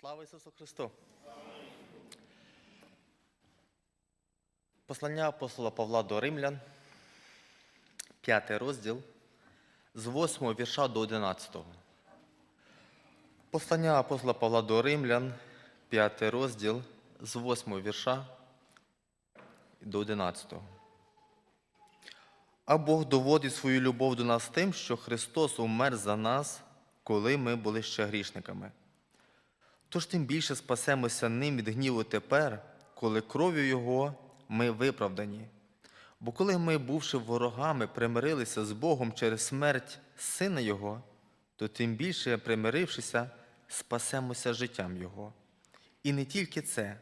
Слава Ісусу Христу! Послання апостола Павла до Римлян, п'ятий розділ, з 8 вірша до 11. Послання апостола Павла до Римлян, п'ятий розділ, з 8 вірша до 11. А Бог доводить свою любов до нас тим, що Христос умер за нас, коли ми були ще грішниками. Тож тим більше спасемося ним від гніву тепер, коли кров'ю Його ми виправдані. Бо коли ми, бувши ворогами, примирилися з Богом через смерть Сина Його, то тим більше, примирившися, спасемося життям Його. І не тільки це,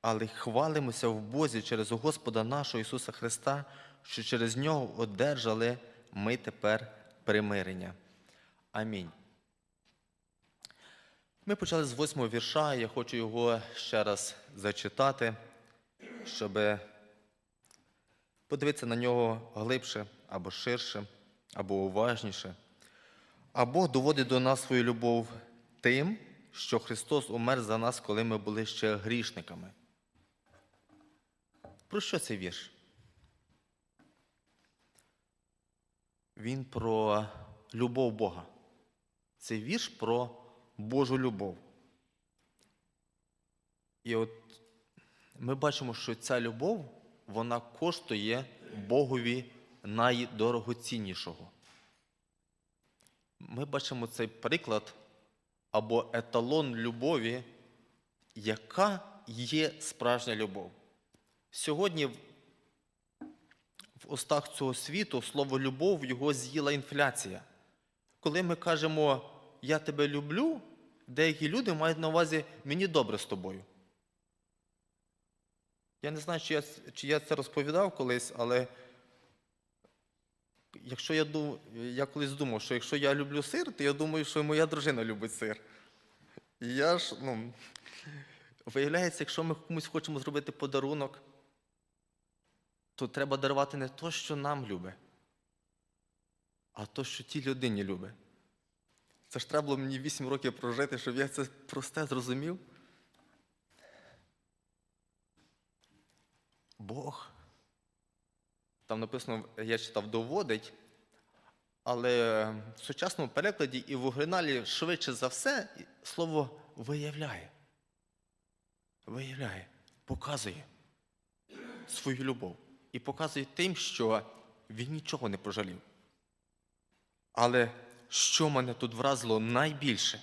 але й хвалимося в Бозі через Господа нашого Ісуса Христа, що через Нього одержали ми тепер примирення. Амінь. Ми почали з восьмого вірша, я хочу його ще раз зачитати, щоб подивитися на нього глибше або ширше, або уважніше. А Бог доводить до нас свою любов тим, що Христос умер за нас, коли ми були ще грішниками. Про що цей вірш? Він про любов Бога. Це вірш про Божу любов. І от ми бачимо, що ця любов, вона коштує Богові найдорогоціннішого. Ми бачимо цей приклад або еталон любові, яка є справжня любов. Сьогодні в устах цього світу слово любов його з'їла інфляція. Коли ми кажемо я тебе люблю, деякі люди мають на увазі мені добре з тобою. Я не знаю, чи я, чи я це розповідав колись, але якщо я дум, я колись думав, що якщо я люблю сир, то я думаю, що моя дружина любить сир. І я ж, ну, виявляється, якщо ми комусь хочемо зробити подарунок, то треба дарувати не то, що нам любить, а то, що тій людині любить. Це ж треба було мені 8 років прожити, щоб я це просте зрозумів. Бог. Там написано, я читав, доводить, але в сучасному перекладі і в оригіналі швидше за все слово виявляє. Виявляє, показує свою любов. І показує тим, що він нічого не пожалів. Але що мене тут вразило найбільше?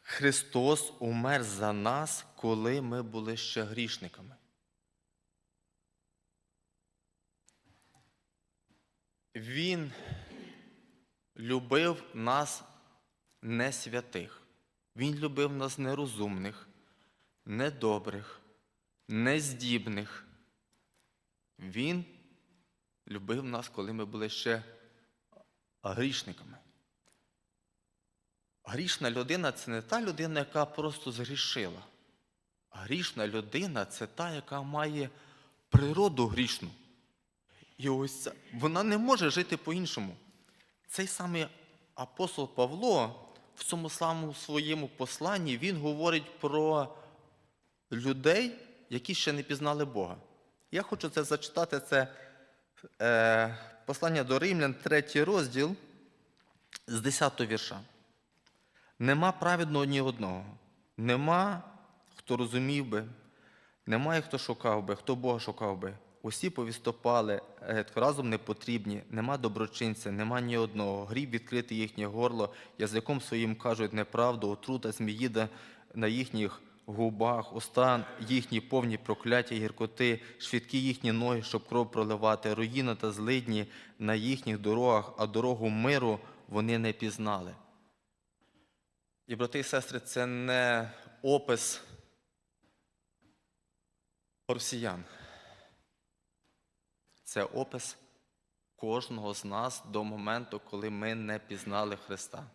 Христос умер за нас, коли ми були ще грішниками. Він любив нас не святих. Він любив нас нерозумних, недобрих, нездібних. Він любив нас, коли ми були ще грішниками. Грішна людина це не та людина, яка просто згрішила. Грішна людина це та, яка має природу грішну. І ось ця- вона не може жити по-іншому. Цей самий апостол Павло в цьому самому своєму посланні він говорить про людей, які ще не пізнали Бога. Я хочу це зачитати. Це послання до Римлян, третій розділ з 10 вірша. Нема праведного ні одного, нема хто розумів би, немає хто шукав би, хто Бога шукав би. Усі повістопали, разом не потрібні, нема доброчинця, нема ні одного. Гріб відкрити їхнє горло, язиком своїм кажуть неправду, отрута зміїда на їхніх губах, уста їхні повні прокляття гіркоти, швидкі їхні ноги, щоб кров проливати, руїна та злидні на їхніх дорогах, а дорогу миру вони не пізнали. І, брати і сестри, це не опис росіян. Це опис кожного з нас до моменту, коли ми не пізнали Христа.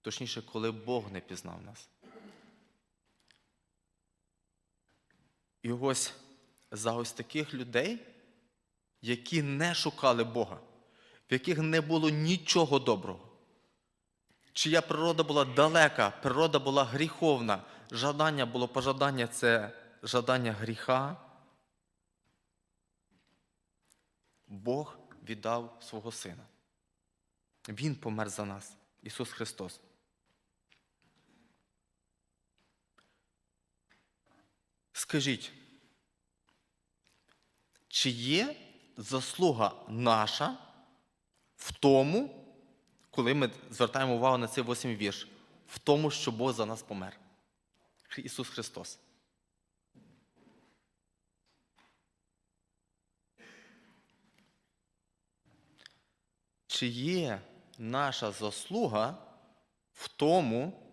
Точніше, коли Бог не пізнав нас. І ось за ось таких людей, які не шукали Бога, в яких не було нічого доброго, чия природа була далека, природа була гріховна, жадання було пожадання це жадання гріха. Бог віддав свого Сина. Він помер за нас, Ісус Христос. Скажіть, чи є заслуга наша в тому, коли ми звертаємо увагу на цей восьмий вірш, в тому, що Бог за нас помер? Ісус Христос. Чи є наша заслуга в тому,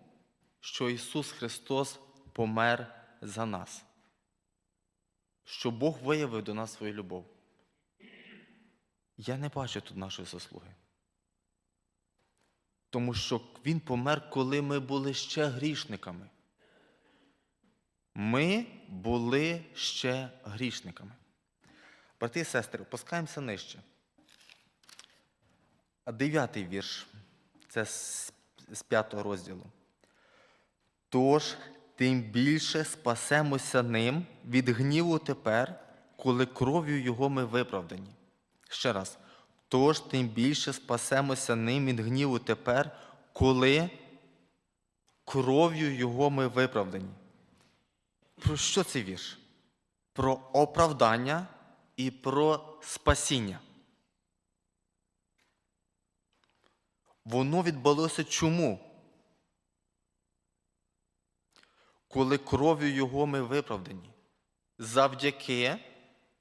що Ісус Христос помер за нас? Що Бог виявив до нас свою любов? Я не бачу тут нашої заслуги. Тому що Він помер, коли ми були ще грішниками. Ми були ще грішниками. Брати і сестри, опускаємося нижче. А дев'ятий вірш, це з п'ятого розділу. Тож, тим більше спасемося ним від гніву тепер, коли кров'ю Його ми виправдані. Ще раз. Тож, тим більше спасемося ним від гніву тепер, коли кров'ю Його ми виправдані. Про що цей вірш? Про оправдання і про спасіння. Воно відбулося чому? Коли кров'ю Його ми виправдані. Завдяки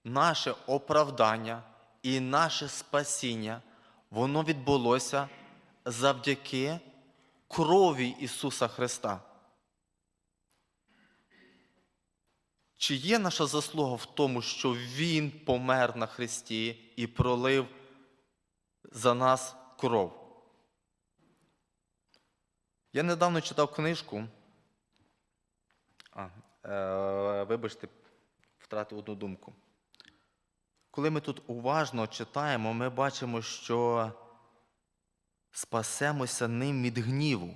наше оправдання і наше спасіння, воно відбулося завдяки крові Ісуса Христа. Чи є наша заслуга в тому, що Він помер на Христі і пролив за нас кров? Я недавно читав книжку. А, е, вибачте, втратив одну думку. Коли ми тут уважно читаємо, ми бачимо, що спасемося ним від гніву.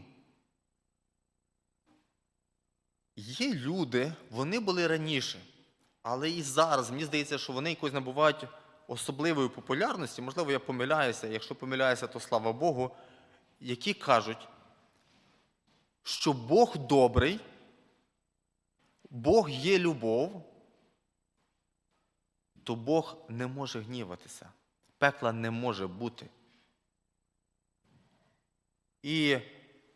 Є люди, вони були раніше, але і зараз, мені здається, що вони якось набувають особливої популярності, можливо, я помиляюся, якщо помиляюся, то слава Богу, які кажуть, що Бог добрий, Бог є любов, то Бог не може гніватися. Пекла не може бути. І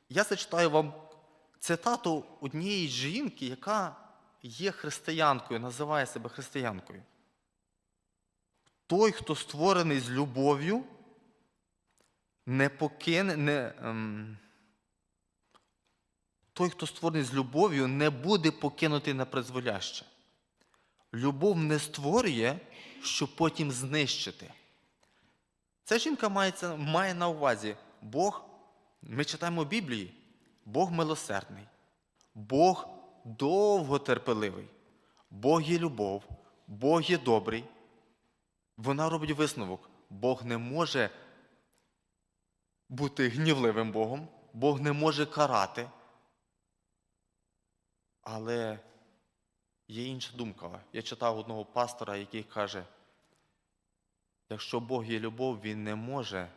я зачитаю вам цитату однієї жінки, яка є християнкою, називає себе християнкою. Той, хто створений з любов'ю, не покине. не... Той, хто створений з любов'ю, не буде покинутий на призволяще. Любов не створює, щоб потім знищити. Ця жінка має, має на увазі Бог, ми читаємо в Біблії, Бог милосердний, Бог довготерпеливий, Бог є любов, Бог є добрий. Вона робить висновок. Бог не може бути гнівливим Богом, Бог не може карати. Але є інша думка. Я читав одного пастора, який каже, якщо Бог є любов, Він не може,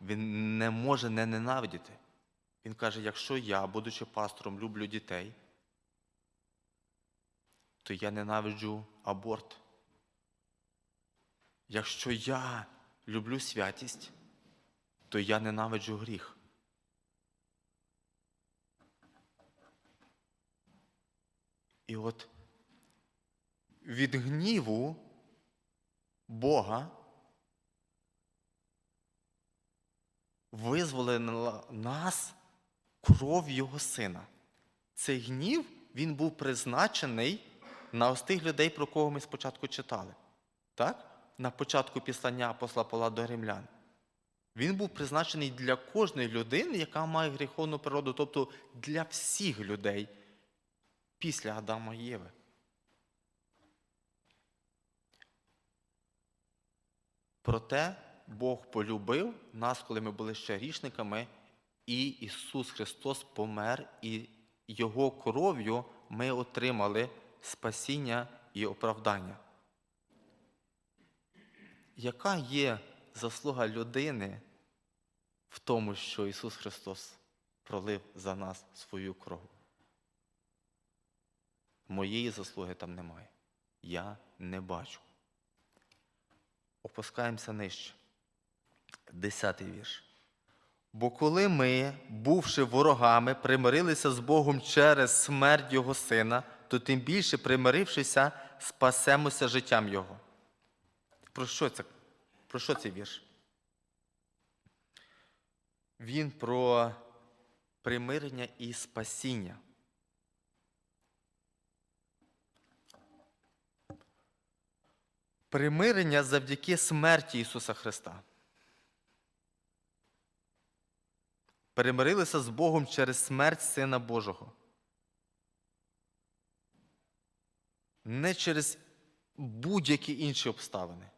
Він не може не ненавидіти. Він каже, якщо я, будучи пастором, люблю дітей, то я ненавиджу аборт. Якщо я люблю святість, то я ненавиджу гріх. І от від гніву Бога визволила нас кров Його Сина. Цей гнів він був призначений на ось тих людей, про кого ми спочатку читали. Так? На початку післання апостола Павла до римлян. Він був призначений для кожної людини, яка має гріховну природу, тобто для всіх людей після Адама і Єви. Проте Бог полюбив нас, коли ми були ще грішниками, І Ісус Христос помер, і Його кров'ю ми отримали спасіння і оправдання. Яка є заслуга людини в тому, що Ісус Христос пролив за нас свою кров? Моєї заслуги там немає. Я не бачу. Опускаємося нижче. Десятий вірш. Бо коли ми, бувши ворогами, примирилися з Богом через смерть Його Сина, то тим більше, примирившися, спасемося життям Його. Про що це? Про що цей вірш? Він про примирення і спасіння. Примирення завдяки смерті Ісуса Христа. Перемирилися з Богом через смерть Сина Божого. Не через будь-які інші обставини.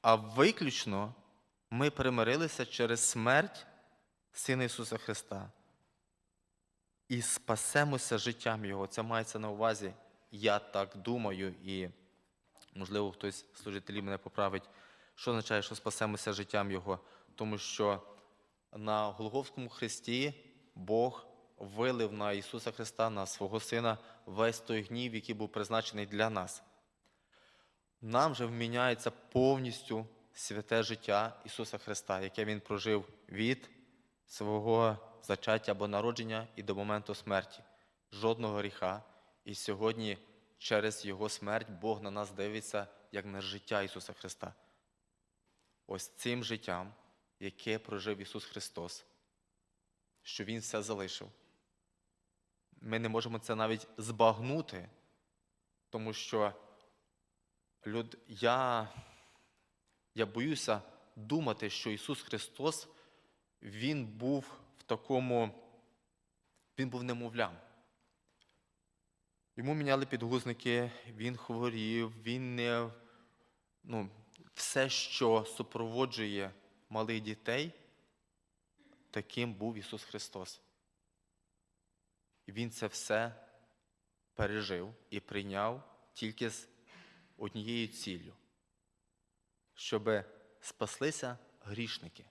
А виключно ми перемирилися через смерть Сина Ісуса Христа. І спасемося життям Його. Це мається на увазі, я так думаю, і, можливо, хтось з служителів мене поправить, що означає, що спасемося життям Його. Тому що на Голговському хресті Бог вилив на Ісуса Христа, на свого Сина, весь той гнів, який був призначений для нас. Нам же вміняється повністю святе життя Ісуса Христа, яке Він прожив від свого зачаття або народження і до моменту смерті. Жодного гріха. І сьогодні через Його смерть Бог на нас дивиться як на життя Ісуса Христа. Ось цим життям, яке прожив Ісус Христос, що Він все залишив. Ми не можемо це навіть збагнути, тому що люд... я, я боюся думати, що Ісус Христос, Він був в такому, Він був немовлям. Йому міняли підгузники, він хворів, він не. Ну, все, що супроводжує малих дітей, таким був Ісус Христос. І Він це все пережив і прийняв тільки з однією ціллю, щоб спаслися грішники.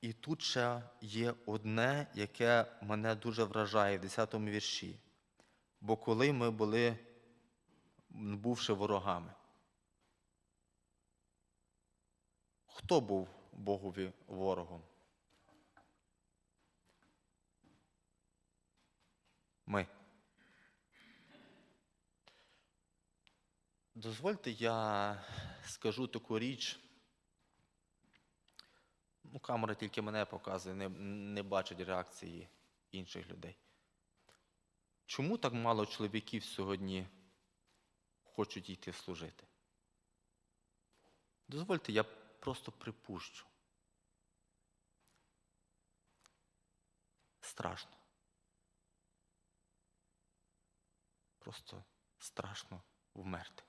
І тут ще є одне, яке мене дуже вражає в 10 му вірші. Бо коли ми були, бувши ворогами, хто був Богові ворогом? Ми. Дозвольте, я скажу таку річ. Ну, камера тільки мене показує, не, не бачить реакції інших людей. Чому так мало чоловіків сьогодні хочуть йти служити? Дозвольте, я просто припущу. Страшно. Просто страшно вмерти.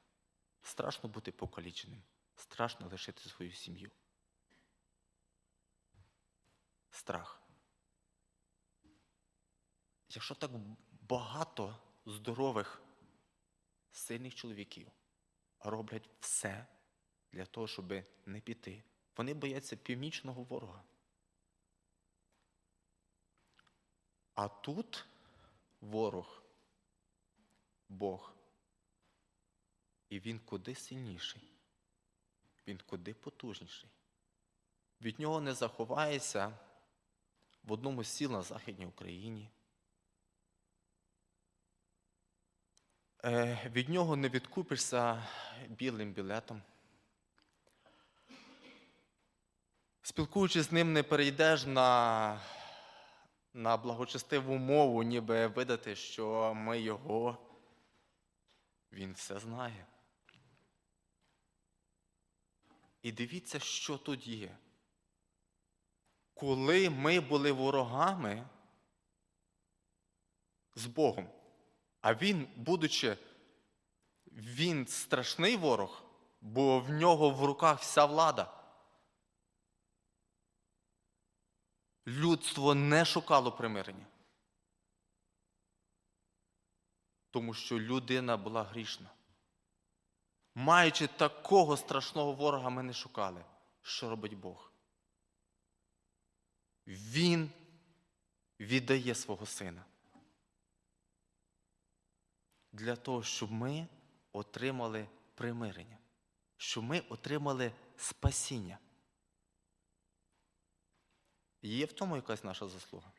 Страшно бути покаліченим. Страшно лишити свою сім'ю. Страх. Якщо так багато здорових, сильних чоловіків роблять все для того, щоб не піти, вони бояться північного ворога. А тут ворог, Бог. І він куди сильніший, він куди потужніший. Від нього не заховаєшся в одному з сіл на Західній Україні. Е, від нього не відкупишся білим білетом. Спілкуючись з ним, не перейдеш на, на благочестиву мову, ніби видати, що ми його. Він все знає. І дивіться, що тут є. Коли ми були ворогами з Богом, а він, будучи, він страшний ворог, бо в нього в руках вся влада. людство не шукало примирення. Тому що людина була грішна. Маючи такого страшного ворога, ми не шукали. Що робить Бог? Він віддає свого сина. Для того, щоб ми отримали примирення, щоб ми отримали спасіння. Є в тому якась наша заслуга?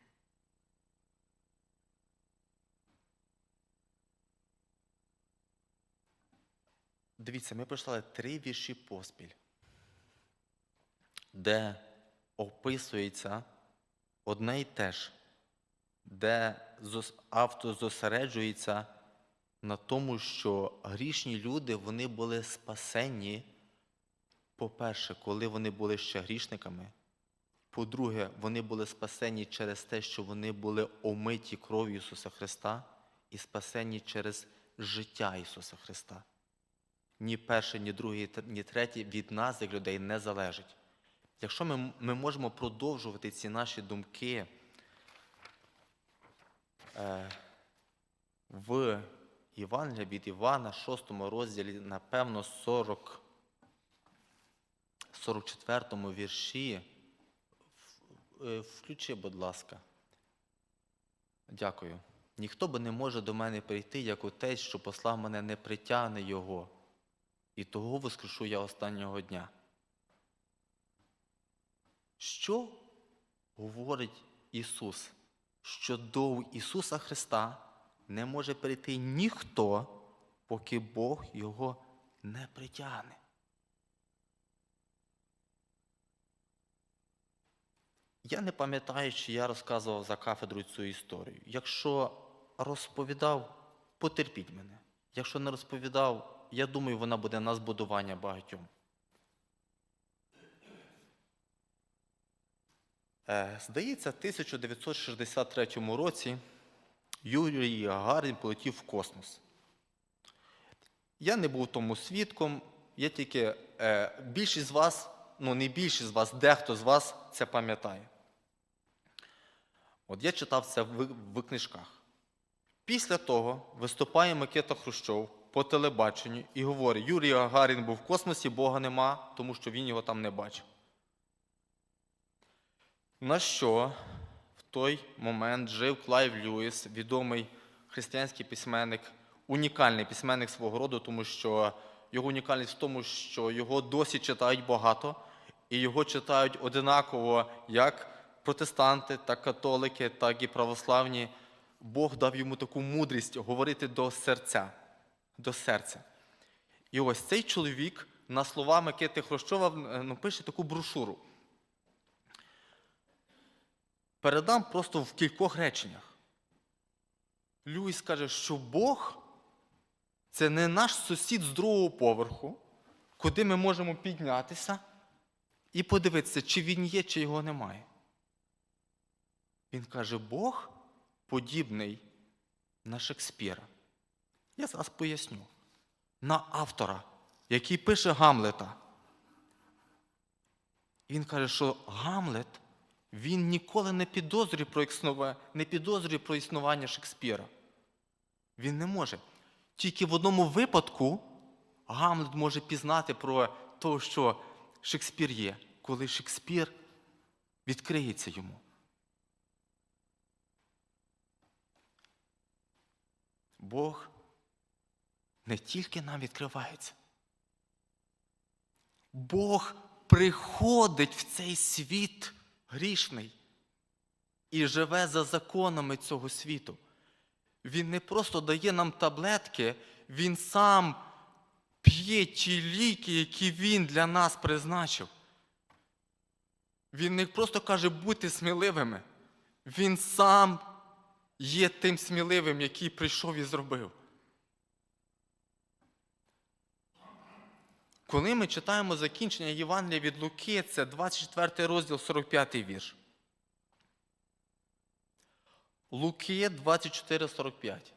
Дивіться, ми прочитали три вірші поспіль, де описується одне й те ж, де автор зосереджується на тому, що грішні люди вони були спасенні, по-перше, коли вони були ще грішниками. По-друге, вони були спасені через те, що вони були омиті кров'ю Ісуса Христа і спасені через життя Ісуса Христа. Ні перше, ні друге, ні третє від нас, як людей, не залежить. Якщо ми, ми можемо продовжувати ці наші думки е, в Євангелія від Івана, 6 розділі, напевно, 40, 44 вірші. Е, Включи, будь ласка. Дякую. Ніхто би не може до мене прийти, як отець, що послав мене, не притягне його. І того воскрешу я останнього дня. Що говорить Ісус? Що до Ісуса Христа не може прийти ніхто, поки Бог його не притягне. Я не пам'ятаю, чи я розказував за кафедрою цю історію. Якщо розповідав, потерпіть мене. Якщо не розповідав, я думаю, вона буде на збудування багатьом. Здається, в 1963 році Юрій Гагарін полетів в космос. Я не був тому свідком, я тільки е, більшість з вас, ну не більшість з вас, дехто з вас це пам'ятає. От я читав це в, в книжках. Після того виступає Микита Хрущов по телебаченню і говорить: Юрій Гагарін був в космосі, Бога нема, тому що він його там не бачив. На що в той момент жив Клайв Льюіс, відомий християнський письменник, унікальний письменник свого роду, тому що його унікальність в тому, що його досі читають багато, і його читають одинаково як протестанти, так католики, так і православні. Бог дав йому таку мудрість говорити до серця. До серця. І ось цей чоловік на слова Микити Хрущова ну, пише таку брошуру. Передам просто в кількох реченнях. Льюіс каже, що Бог це не наш сусід з другого поверху, куди ми можемо піднятися і подивитися, чи він є, чи його немає. Він каже, Бог подібний на Шекспіра. Я зараз поясню. На автора, який пише Гамлета. Він каже, що Гамлет він ніколи не підозрює про існування, не підозрює про існування Шекспіра. Він не може. Тільки в одному випадку Гамлет може пізнати про те, що Шекспір є, коли Шекспір відкриється йому. Бог не тільки нам відкривається. Бог приходить в цей світ грішний і живе за законами цього світу. Він не просто дає нам таблетки, Він сам п'є ті ліки, які Він для нас призначив. Він не просто каже будьте сміливими. Він сам є тим сміливим, який прийшов і зробив. Коли ми читаємо закінчення Євангелія від Луки, це 24 розділ, 45 вірш. Луки 24, 45.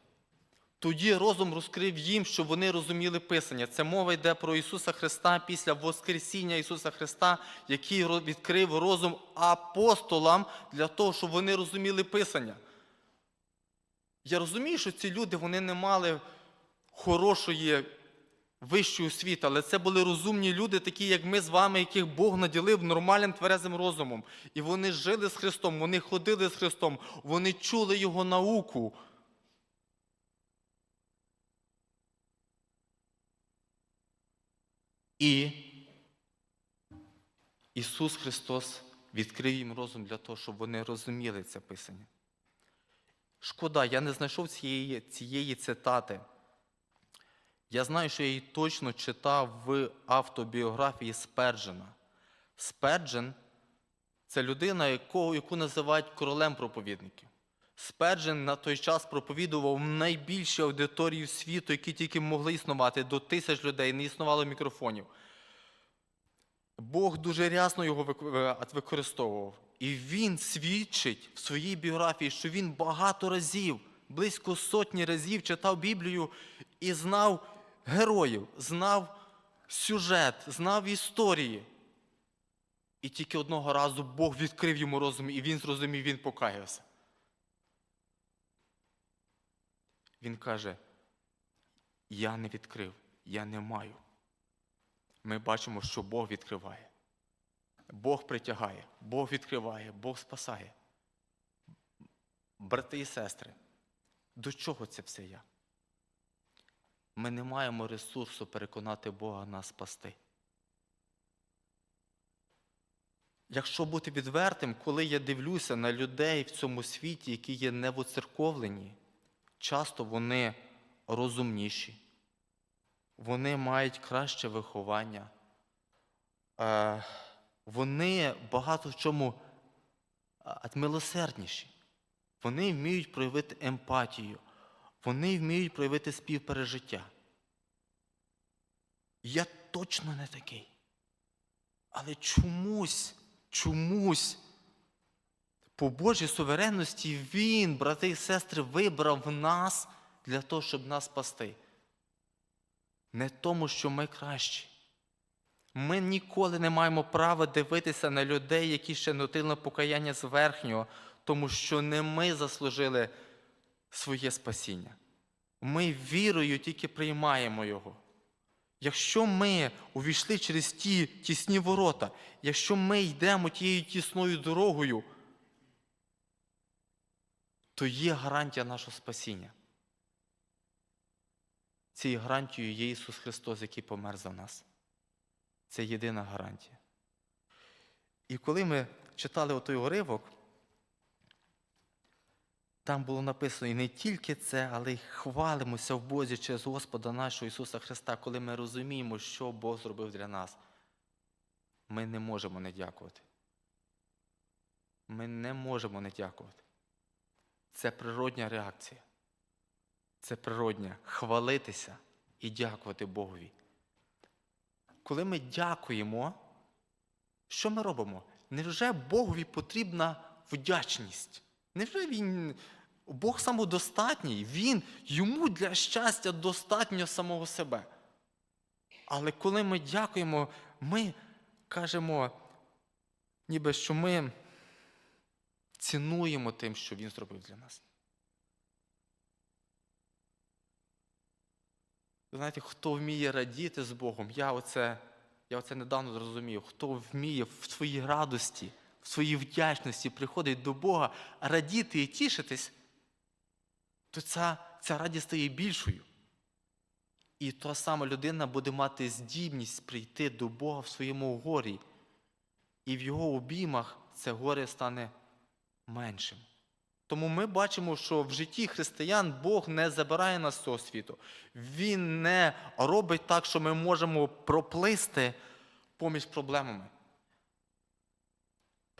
Тоді розум розкрив їм, щоб вони розуміли Писання. Це мова йде про Ісуса Христа після Воскресіння Ісуса Христа, який відкрив розум апостолам для того, щоб вони розуміли Писання. Я розумію, що ці люди вони не мали хорошої вищої освіти, але це були розумні люди, такі як ми з вами, яких Бог наділив нормальним тверезим розумом. І вони жили з Христом, вони ходили з Христом, вони чули Його науку. І Ісус Христос відкрив їм розум для того, щоб вони розуміли це Писання. Шкода, я не знайшов цієї, цієї цитати. Я знаю, що я її точно читав в автобіографії Сперджена. Сперджен це людина, яку називають королем проповідників. Сперджен на той час проповідував найбільші аудиторії світу, які тільки могли існувати, до тисяч людей, не існувало мікрофонів. Бог дуже рясно його е, використовував. І він свідчить в своїй біографії, що він багато разів, близько сотні разів читав Біблію і знав героїв, знав сюжет, знав історії. І тільки одного разу Бог відкрив йому розум, і він зрозумів, він покаявся. Він каже: Я не відкрив, я не маю. Ми бачимо, що Бог відкриває. Бог притягає, Бог відкриває, Бог спасає. Брати і сестри, до чого це все я? Ми не маємо ресурсу переконати Бога нас спасти. Якщо бути відвертим, коли я дивлюся на людей в цьому світі, які є невоцерковлені, часто вони розумніші, вони мають краще виховання, е, вони багато в чому а, милосердніші. Вони вміють проявити емпатію, вони вміють проявити співпережиття. Я точно не такий. Але чомусь, чомусь, по Божій суверенності Він, брати і сестри, вибрав нас для того, щоб нас спасти. Не тому, що ми кращі. Ми ніколи не маємо права дивитися на людей, які ще не отримали покаяння з верхнього, тому що не ми заслужили своє спасіння. Ми вірою тільки приймаємо його. Якщо ми увійшли через ті тісні ворота, якщо ми йдемо тією тісною дорогою, то є гарантія нашого спасіння. Цією гарантією є Ісус Христос, який помер за нас. Це єдина гарантія. І коли ми читали отой уривок, там було написано і не тільки це, але й хвалимося в Бозі через Господа нашого Ісуса Христа, коли ми розуміємо, що Бог зробив для нас. Ми не можемо не дякувати. Ми не можемо не дякувати. Це природня реакція. Це природня хвалитися і дякувати Богові. Коли ми дякуємо, що ми робимо? Невже Богові потрібна вдячність? Невже він, Бог самодостатній, Він, йому для щастя достатньо самого себе. Але коли ми дякуємо, ми кажемо, ніби що ми цінуємо тим, що Він зробив для нас. Знаєте, хто вміє радіти з Богом, я оце, я оце недавно зрозумів, хто вміє в своїй радості, в своїй вдячності приходить до Бога, радіти і тішитись, то ця, ця радість стає більшою. І та сама людина буде мати здібність прийти до Бога в своєму горі, і в його обіймах це горе стане меншим. Тому ми бачимо, що в житті християн Бог не забирає нас з цього світу. Він не робить так, що ми можемо проплисти поміж проблемами.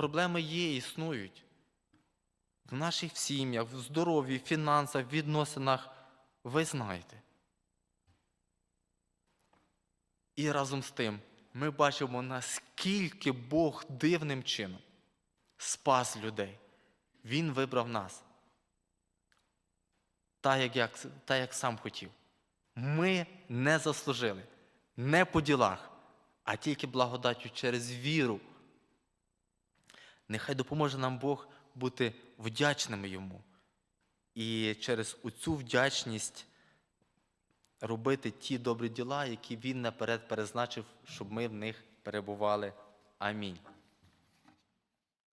Проблеми є, існують. В наших сім'ях, в здоров'ї, в фінансах, відносинах ви знаєте. І разом з тим ми бачимо, наскільки Бог дивним чином спас людей. Він вибрав нас. так, як, як, так, як сам хотів. Ми не заслужили, не по ділах, а тільки благодаттю через віру. Нехай допоможе нам Бог бути вдячними йому. І через цю вдячність робити ті добрі діла, які Він наперед перезначив, щоб ми в них перебували. Амінь.